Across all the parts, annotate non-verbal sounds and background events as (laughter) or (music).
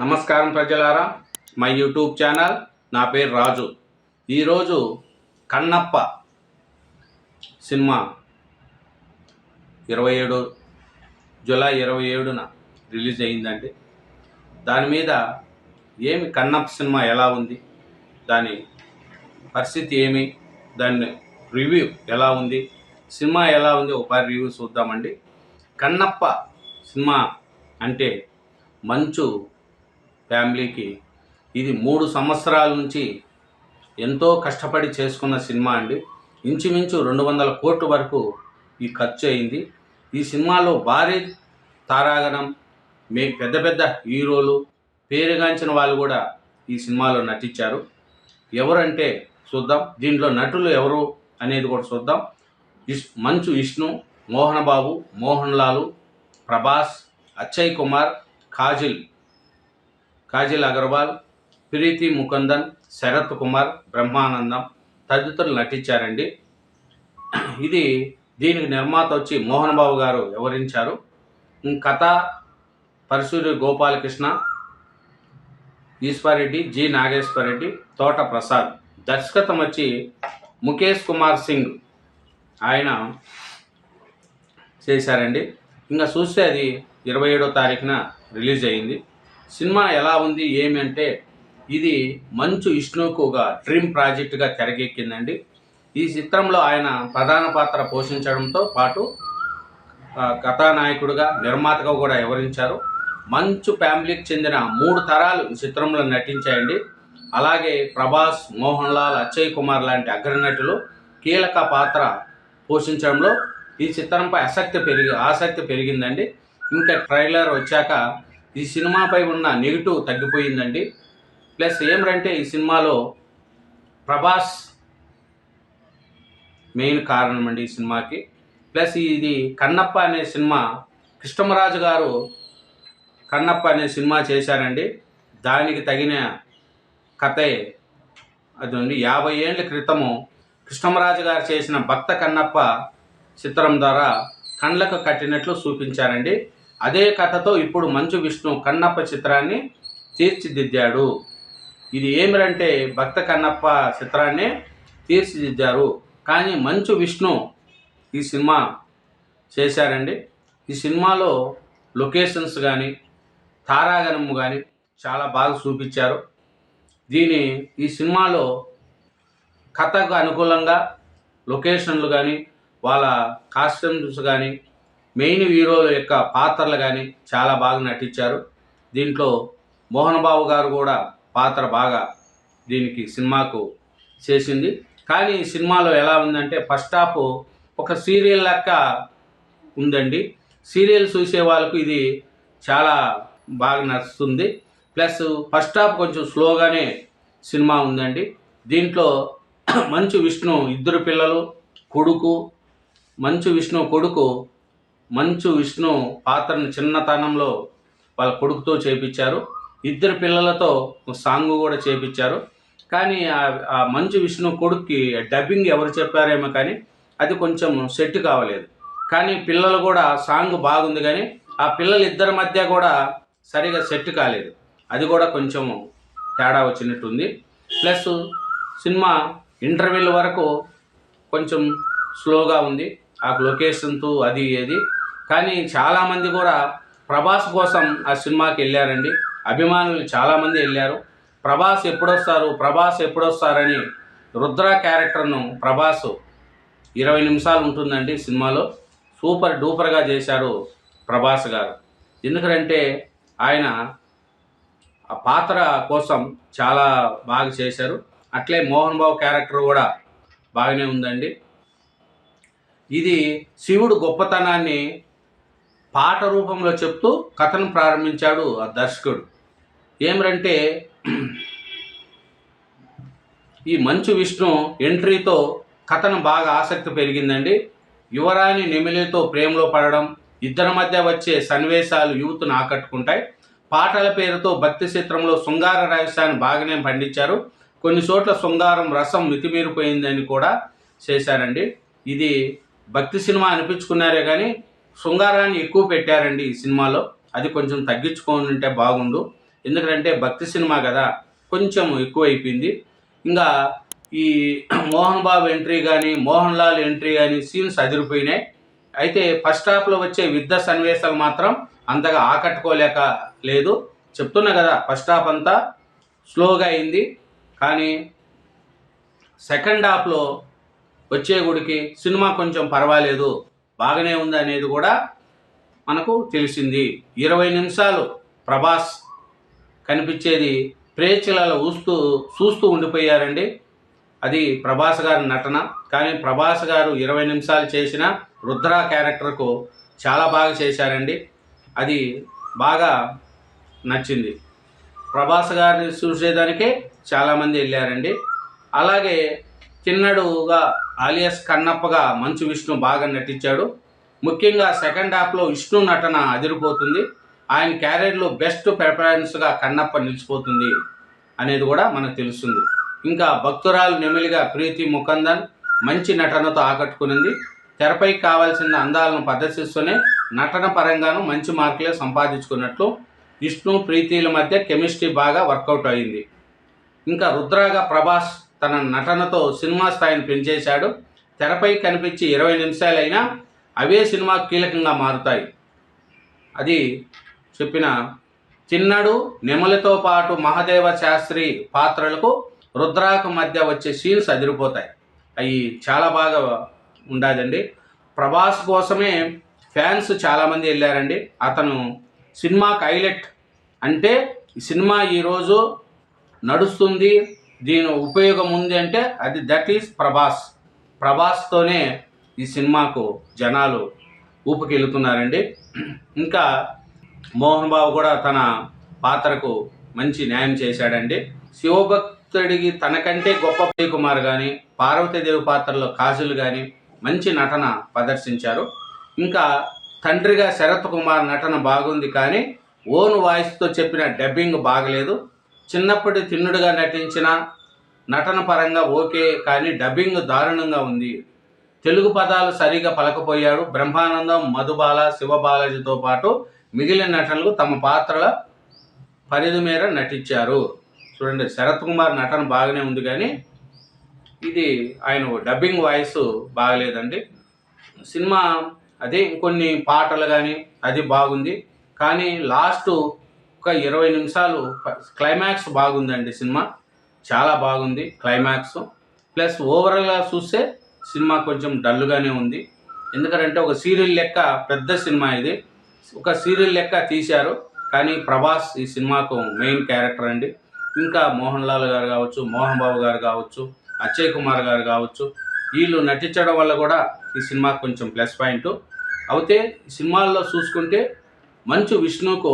నమస్కారం ప్రజలారా. మా యూట్యూబ్ ఛానల్ నా పేరు రాజు. ఈరోజు కన్నప్ప సినిమా ఇరవై ఏడు జూలై ఇరవై ఏడున రిలీజ్ అయిందండి. దాని మీద ఏమి కన్నప్ప సినిమా ఎలా ఉంది దాని పరిస్థితి ఏమి దాని రివ్యూ ఎలా ఉంది సినిమా ఎలా ఉంది ఒకసారి రివ్యూ చూద్దామండి. కన్నప్ప సినిమా అంటే మంచు ఫ్యామిలీకి. ఇది మూడు సంవత్సరాల నుంచి ఎంతో కష్టపడి చేసుకున్న సినిమా అండి. ఇంచుమించు రెండు వందల కోట్ల వరకు ఈ ఖర్చు అయింది. ఈ సినిమాలో భారీ తారాగణం మే పెద్ద పెద్ద హీరోలు పేరుగాంచిన వాళ్ళు కూడా ఈ సినిమాలో నటించారు. ఎవరంటే చూద్దాం. దీంట్లో నటులు ఎవరు అనేది కూడా చూద్దాం. ఇష్ మంచు విష్ణు మోహన్ బాబు మోహన్ లాలు ప్రభాస్ అక్షయ్ కుమార్ కాజిల్ కాజిల్ అగర్వాల్ ప్రీతి ముకుందన్ శరత్ కుమార్ బ్రహ్మానందం తదితరులు నటించారండి. ఇది దీనికి నిర్మాత వచ్చి మోహన్ బాబు గారు వివరించారు కథ పరశురి గోపాలకృష్ణ ఈశ్వరెడ్డి జి నాగేశ్వరరెడ్డి తోట ప్రసాద్. దర్శకత్వం వచ్చి ముఖేష్ కుమార్ సింగ్ ఆయన చేశారండి. ఇంకా చూస్తే అది ఇరవై ఏడో తారీఖున రిలీజ్ అయింది. సినిమా ఎలా ఉంది ఏమి అంటే ఇది మంచు విష్ణుకు ఒక డ్రీమ్ ప్రాజెక్టుగా తెరకెక్కిందండి. ఈ చిత్రంలో ఆయన ప్రధాన పాత్ర పోషించడంతో పాటు కథానాయకుడిగా నిర్మాతగా కూడా వివరించారు మంచు ఫ్యామిలీకి చెందిన మూడు తరాలు ఈ చిత్రంలో నటించాయండి. అలాగే ప్రభాస్ మోహన్ లాల్ అక్షయ్ కుమార్ లాంటి అగ్రనటులు కీలక పాత్ర పోషించడంలో ఈ చిత్రంపై ఆసక్తి పెరిగి ఆసక్తి పెరిగిందండి. ఇంకా ట్రైలర్ వచ్చాక ఈ సినిమాపై ఉన్న నెగిటివ్ తగ్గిపోయిందండి. ప్లస్ ఏమిటంటే ఈ సినిమాలో ప్రభాస్ మెయిన్ కారణం అండి ఈ సినిమాకి. ప్లస్ ఇది కన్నప్ప అనే సినిమా కృష్ణమరాజు గారు కన్నప్ప అనే సినిమా చేశారండి. దానికి తగిన కథే అదండి. యాభై ఏళ్ళ క్రితము కృష్ణమరాజు గారు చేసిన భక్త కన్నప్ప చిత్రం ద్వారా కండ్లకు కట్టినట్లు చూపించారండి. అదే కథతో ఇప్పుడు మంచు విష్ణు కన్నప్ప చిత్రాన్ని తీర్చిదిద్దాడు. ఇది ఏమిరంటే భక్త కన్నప్ప చిత్రాన్ని తీర్చిదిద్దారు. కానీ మంచు విష్ణు ఈ సినిమా చేశారండి. ఈ సినిమాలో లొకేషన్స్ కానీ తారాగణము కానీ చాలా బాగా చూపించారు. దీని ఈ సినిమాలో కథకు అనుకూలంగా లొకేషన్లు కానీ వాళ్ళ కాస్ట్యూమ్స్ కానీ మెయిన్ హీరోల యొక్క పాత్రలు కానీ చాలా బాగా నటించారు. దీంట్లో మోహన్ బాబు గారు కూడా పాత్ర బాగా దీనికి సినిమాకు చేసింది. కానీ ఈ సినిమాలో ఎలా ఉందంటే ఫస్ట్ హాఫ్ ఒక సీరియల్ లెక్క ఉందండి. సీరియల్ చూసే వాళ్ళకు ఇది చాలా బాగా నచ్చుతుంది. ప్లస్ ఫస్ట్ హాఫ్ కొంచెం స్లోగానే సినిమా ఉందండి. దీంట్లో మంచు విష్ణు ఇద్దరు పిల్లలు కొడుకు మంచు విష్ణు కొడుకు మంచు విష్ణు పాత్రను చిన్నతనంలో వాళ్ళ కొడుకుతో చేపించారు. ఇద్దరు పిల్లలతో సాంగ్ కూడా చేపించారు. కానీ ఆ- మంచు విష్ణు కొడుక్కి డబ్బింగ్ ఎవరు చెప్పారేమో కానీ అది కొంచెం సెట్ కావలేదు. కానీ పిల్లలు కూడా సాంగ్ బాగుంది కానీ ఆ పిల్లలు ఇద్దరి మధ్య కూడా సరిగా సెట్ కాలేదు. అది కూడా కొంచెం తేడా వచ్చినట్టుంది. ప్లస్ సినిమా ఇంటర్వెల్ వరకు కొంచెం స్లోగా ఉంది. ఆ లొకేషన్తో అది ఏది కానీ చాలామంది కూడా ప్రభాస్ కోసం ఆ సినిమాకి వెళ్ళారండి. అభిమానులు చాలామంది వెళ్ళారు. ప్రభాస్ ఎప్పుడొస్తారు? ప్రభాస్ ఎప్పుడొస్తారని రుద్ర క్యారెక్టర్ను ప్రభాస్ ఇరవై నిమిషాలు ఉంటుందండి సినిమాలో. సూపర్ డూపర్గా చేశారు ప్రభాస్ గారు. ఎందుకంటే ఆయన ఆ పాత్ర కోసం చాలా బాగా చేశారు. అట్లే మోహన్ బాబు క్యారెక్టర్ కూడా బాగానే ఉందండి. ఇది శివుడు గొప్పతనాన్ని పాట రూపంలో చెప్తూ కథను ప్రారంభించాడు ఆ దర్శకుడు. ఏమిరంటే ఈ మంచు విష్ణు ఎంట్రీతో కథను బాగా ఆసక్తి పెరిగిందండి. యువరాణి నెమిలితో ప్రేమలో పడడం ఇద్దరి మధ్య వచ్చే సన్నివేశాలు యూత్ను ఆకట్టుకుంటాయి. పాటల పేరుతో భక్తి చిత్రంలో శృంగార రహస్యాన్ని బాగానే పండించారు. కొన్ని చోట్ల శృంగారం రసం మితిమీరిపోయిందని కూడా చేశారండి. ఇది భక్తి సినిమా అనిపించుకున్నారే కానీ శృంగారాన్ని ఎక్కువ పెట్టారండి ఈ సినిమాలో. అది కొంచెం తగ్గించుకొని ఉంటే బాగుండు. ఎందుకంటే భక్తి సినిమా కదా కొంచెం ఎక్కువ అయిపోయింది ఇంకా ఈ (clears throat) మోహన్ బాబు ఎంట్రీ కానీ మోహన్ లాల్ ఎంట్రీ కానీ సీన్స్ అదిరిపోయినాయి. అయితే ఫస్ట్ హాఫ్లో వచ్చే యుద్ధ సన్నివేశాలు మాత్రం అంతగా ఆకట్టుకోలేక లేదు. చెప్తున్నా కదా ఫస్ట్ హాఫ్ అంతా స్లోగా అయింది. కానీ సెకండ్ హాఫ్లో వచ్చే గుడికి సినిమా కొంచెం పర్వాలేదు. బాగానే ఉంది అనేది కూడా మనకు తెలిసింది. ఇరవై నిమిషాలు ప్రభాస్ కనిపించేది ప్రేక్షకులలో ఊస్తూ చూస్తూ ఉండిపోయారండి. అది ప్రభాస్ గారి నటన. కానీ ప్రభాస్ గారు ఇరవై నిమిషాలు చేసిన రుద్ర క్యారెక్టర్కు చాలా బాగా చేశారండి. అది బాగా నచ్చింది. ప్రభాస్ గారిని చూసేదానికే చాలామంది వెళ్ళారండి. అలాగే చిన్నడుగా ఆలియస్ కన్నప్పగా మంచు విష్ణు బాగా నటించాడు. ముఖ్యంగా సెకండ్ హాఫ్లో విష్ణు నటన అదిరిపోతుంది. ఆయన క్యారియర్లో బెస్ట్ పెర్ఫార్మెన్స్గా కన్నప్ప నిలిచిపోతుంది అనేది కూడా మనకు తెలుస్తుంది. ఇంకా భక్తురాలు నెమిలిగా ప్రీతి ముకందన్ మంచి నటనతో ఆకట్టుకునింది. తెరపై కావాల్సిన అందాలను ప్రదర్శిస్తూనే నటన పరంగాను మంచి మార్కులే సంపాదించుకున్నట్లు విష్ణు ప్రీతిల మధ్య కెమిస్ట్రీ బాగా వర్కౌట్ అయింది. ఇంకా రుద్రాగా ప్రభాస్ తన నటనతో సినిమా స్థాయిని పెంచేశాడు. తెరపై కనిపించి ఇరవై నిమిషాలైనా అవే సినిమా కీలకంగా మారుతాయి. అది చెప్పిన చిన్నడు నెమలితో పాటు మహదేవ శాస్త్రి పాత్రలకు రుద్రాకు మధ్య వచ్చే సీన్స్ అదిరిపోతాయి. అవి చాలా బాగా ఉండాదండి. ప్రభాస్ కోసమే ఫ్యాన్స్ చాలామంది వెళ్ళారండి. అతను సినిమాకి హైలైట్ అంటే సినిమా ఈరోజు నడుస్తుంది. దీని ఉపయోగం ఉంది అంటే అది దట్ ఈస్ ప్రభాస్. ప్రభాస్తోనే ఈ సినిమాకు జనాలు ఊపుకెళ్తున్నారండి. ఇంకా మోహన్ బాబు కూడా తన పాత్రకు మంచి న్యాయం చేశాడండి. శివభక్తుడికి తనకంటే గొప్ప కుమార్ కానీ పార్వతీదేవి పాత్రలో కాజులు కానీ మంచి నటన ప్రదర్శించారు. ఇంకా తండ్రిగా శరత్ కుమార్ నటన బాగుంది కానీ ఓన్ వాయిస్తో చెప్పిన డబ్బింగ్ బాగలేదు. చిన్నప్పటి తిన్నుడుగా నటించిన నటన పరంగా ఓకే కానీ డబ్బింగ్ దారుణంగా ఉంది. తెలుగు పదాలు సరిగా పలకపోయాడు. బ్రహ్మానందం మధుబాల శివబాలాజీతో పాటు మిగిలిన నటనలు తమ పాత్రల పరిధి మేర నటించారు. చూడండి శరత్ కుమార్ నటన బాగానే ఉంది కానీ ఇది ఆయన డబ్బింగ్ వాయిస్ బాగలేదండి. సినిమా అదే ఇంకొన్ని పాటలు కానీ అది బాగుంది. కానీ లాస్ట్ ఒక ఇరవై నిమిషాలు క్లైమాక్స్ బాగుందండి సినిమా. చాలా బాగుంది క్లైమాక్స్ ప్లస్ ఓవరాల్గా చూస్తే సినిమా కొంచెం డల్గానే ఉంది. ఎందుకంటే ఒక సీరియల్ లెక్క పెద్ద సినిమా ఇది. ఒక సీరియల్ లెక్క తీశారు. కానీ ప్రభాస్ ఈ సినిమాకు మెయిన్ క్యారెక్టర్ అండి. ఇంకా మోహన్ లాల్ గారు కావచ్చు మోహన్ బాబు గారు కావచ్చు అక్షయ్ కుమార్ గారు కావచ్చు వీళ్ళు నటించడం వల్ల కూడా ఈ సినిమా కొంచెం ప్లస్ పాయింట్ అయితే సినిమాల్లో చూసుకుంటే మంచు విష్ణుకు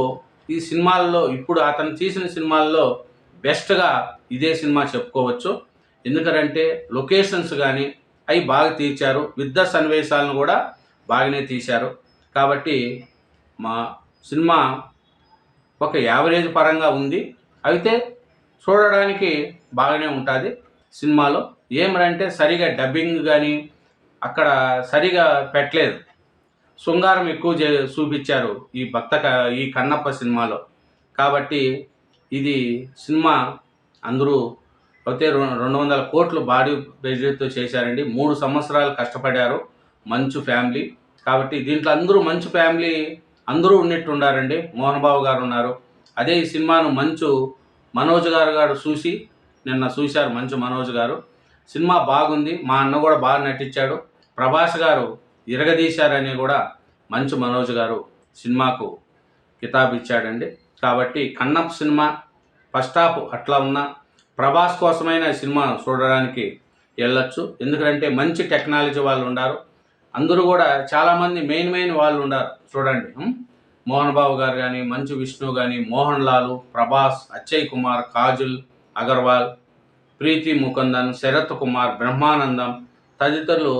ఈ సినిమాల్లో ఇప్పుడు అతను తీసిన సినిమాల్లో బెస్ట్గా ఇదే సినిమా చెప్పుకోవచ్చు. ఎందుకంటే లొకేషన్స్ కానీ అవి బాగా తీర్చారు. యుద్ధ సన్నివేశాలను కూడా బాగానే తీశారు. కాబట్టి మా సినిమా ఒక యావరేజ్ పరంగా ఉంది. అయితే చూడడానికి బాగానే ఉంటుంది సినిమాలో. ఏమరంటే సరిగా డబ్బింగ్ కానీ అక్కడ సరిగా పెట్టలేదు. శృంగారం ఎక్కువ చే చూపించారు ఈ భక్త క- ఈ కన్నప్ప సినిమాలో. కాబట్టి ఇది సినిమా అందరూ అయితే రెండు వందల కోట్లు బాడీ బడ్జెట్తో చేశారండి. మూడు సంవత్సరాలు కష్టపడారు మంచు ఫ్యామిలీ. కాబట్టి దీంట్లో అందరూ మంచు ఫ్యామిలీ అందరూ ఉన్నట్టు ఉండారండి మోహన్ బాబు గారు ఉన్నారు. అదే ఈ సినిమాను మంచు మనోజ్ గారు గారు చూసి నిన్న చూశారు మంచు మనోజ్ గారు. సినిమా బాగుంది. మా అన్న కూడా బాగా నటించాడు. ప్రభాస్ గారు ఇరగదీశారని కూడా మంచు మనోజ్ గారు సినిమాకు కితాబ్ ఇచ్చాడండి. కాబట్టి కన్నప్ సినిమా ఫస్ట్ హాఫ్ అట్లా ఉన్న ప్రభాస్ కోసమైన సినిమా చూడడానికి వెళ్ళొచ్చు. ఎందుకంటే మంచి టెక్నాలజీ వాళ్ళు ఉన్నారు అందరూ కూడా చాలామంది మెయిన్ మెయిన్ వాళ్ళు ఉన్నారు చూడండి. మోహన్ బాబు గారు కానీ మంచు విష్ణు కానీ మోహన్ లాలు ప్రభాస్ అచ్చయ్ కుమార్ కాజల్ అగర్వాల్ ప్రీతి ముకుందన్ శరత్ కుమార్ బ్రహ్మానందం తదితరులు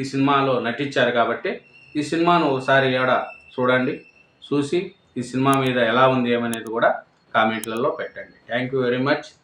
ఈ సినిమాలో నటించారు కాబట్టి ఈ సినిమాను ఒకసారి ఏడ చూడండి చూసి ఈ సినిమా మీద ఎలా ఉంది ఏమనేది కూడా కామెంట్లలో పెట్టండి. Thank you very much